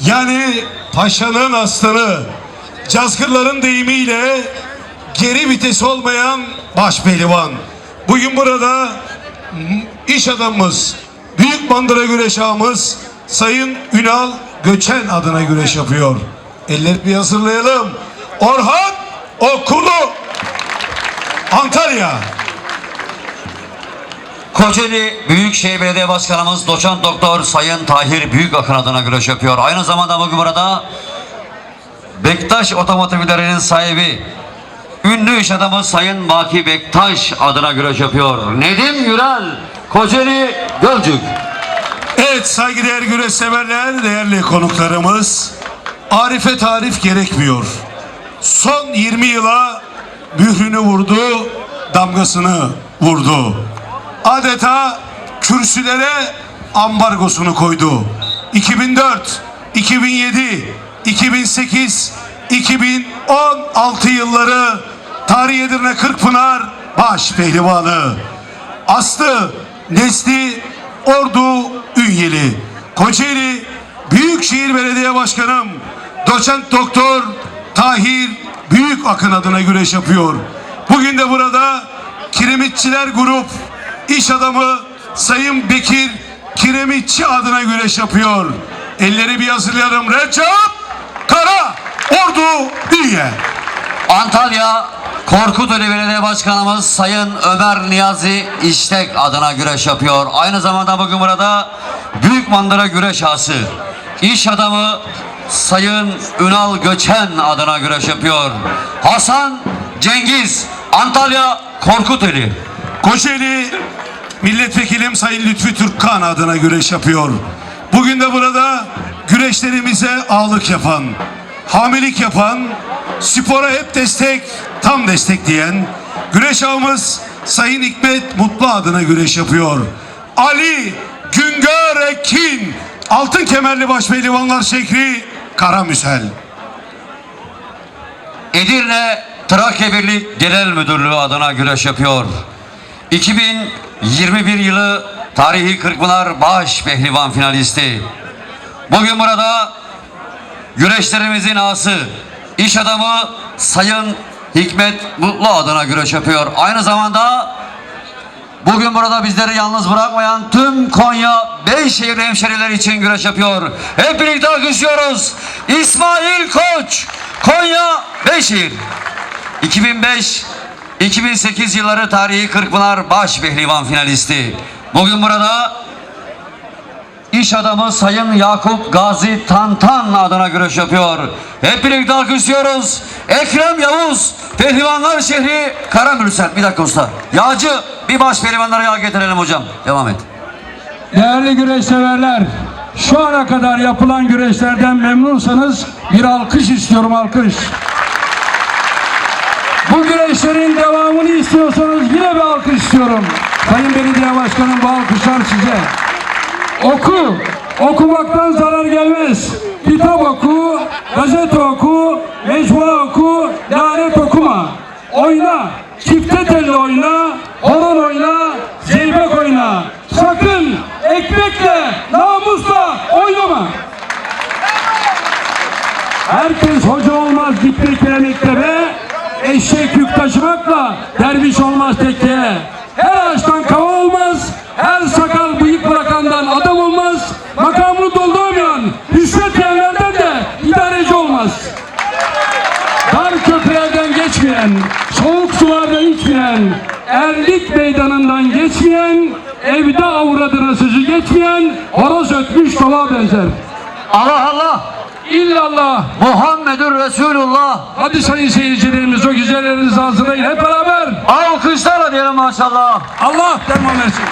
yani paşanın aslanı, cazgırların deyimiyle geri vites olmayan baş pehlivan. Bugün burada iş adamımız, büyük mandıra güreş ağamız Sayın Ünal Göçen adına güreş yapıyor. Elleri bir hazırlayalım. Orhan Okulu Antalya. Kocaeli Büyükşehir Belediye Başkanımız Doçent Doktor Sayın Tahir Büyükakın adına güreş yapıyor. Aynı zamanda bugün burada Bektaş Otomotivlerinin sahibi ünlü iş adamı Sayın Baki Bektaş adına güreş yapıyor. Nedim Gürel Kocaeli Gölcük. Evet saygıdeğer güreş severler, değerli konuklarımız. Arife tarif gerekmiyor. Son 20 yıla mührünü vurdu, damgasını vurdu. Adeta kürsülere ambargosunu koydu. 2004, 2007, 2008, 2016 yılları Tarih Edirne Kırkpınar baş pehlivanı. Aslı Nesli Ordu Ünyeli. Kocaeli Büyükşehir Belediye Başkanım Doçent Doktor Tahir Büyük Akın adına güreş yapıyor. Bugün de burada Kiremitçiler Grup iş adamı Sayın Bekir Kiremitçi adına güreş yapıyor. Elleri bir hazırlayalım. Recep Kara Ordu Ünye. Antalya Korkuteli Belediye Başkanımız Sayın Ömer Niyazi İştek adına güreş yapıyor. Aynı zamanda bugün burada Büyük Mandıra Güreş Ağası iş adamı Sayın Ünal Göçen adına güreş yapıyor. Hasan Cengiz Antalya Korkuteli. Kocaeli Milletvekilim Sayın Lütfi Türkkan adına güreş yapıyor. Bugün de burada güreşlerimize ağırlık yapan, hamilik yapan, spora hep destek, tam destek diyen güreş ağamız Sayın Hikmet Mutlu adına güreş yapıyor. Ali Güngör Ekin Altın Kemerli Başpehlivanlar Şekri Karamüsel. Edirne Trakya Birlik Genel Müdürlüğü adına güreş yapıyor. 2021 yılı tarihi Kırkpınar Baş Pehlivan finalisti. Bugün burada güreşlerimizin ağası, iş adamı Sayın Hikmet Mutlu adına güreş yapıyor. Aynı zamanda bugün burada bizleri yalnız bırakmayan tüm Konya Beyşehir hemşerileri için güreş yapıyor. Hep birlikte alkışlıyoruz. İsmail Koç, Konya Beyşehir. 2005-2008 yılları tarihi Kırkpınar Baş Pehlivan finalisti. Bugün burada iş adamı Sayın Yakup Gazi Tantan adına güreş yapıyor. Hep birlikte alkışlıyoruz. Ekrem Yavuz, Pehlivanlar şehri Karamürsel. Bir dakika usta. Yağcı bir baş pehlivanlara yağ getirelim hocam. Devam et. Değerli güreş severler, şu ana kadar yapılan güreşlerden memnunsanız bir alkış istiyorum alkış. Bu güreşlerin devamını istiyorsanız yine bir alkış istiyorum. Sayın Belediye Başkanım bu alkışlar size. Oku, okumaktan zarar gelmez. Kitap oku, gazete oku, mecmua oku, lanet okuma. Oyna, çifte telli oyna, horon oyna, zeybek oyna. Sakın ekmekle, namusla oynama. Herkes hoca olmaz gitmek. Eşek yük taşımakla derviş olmaz tekkeye. Her ağaçtan kava olmaz. Her sakal bıyık bırakandan adam olmaz. Makamını dolduramayan, rüşvet de idareci olmaz. Dar köprülerden geçmeyen, soğuk sulardan içmeyen, erlik meydanından geçmeyen, evde avradına sözü geçmeyen, horoz ötmüş dova benzer. Allah Allah! İllallah. Muhammedur Resulullah! Hadi sayın seyircilerimiz o güzellerinizi hazırlayın hep beraber. Alkışlarla diyelim maşallah. Allah devam etsin.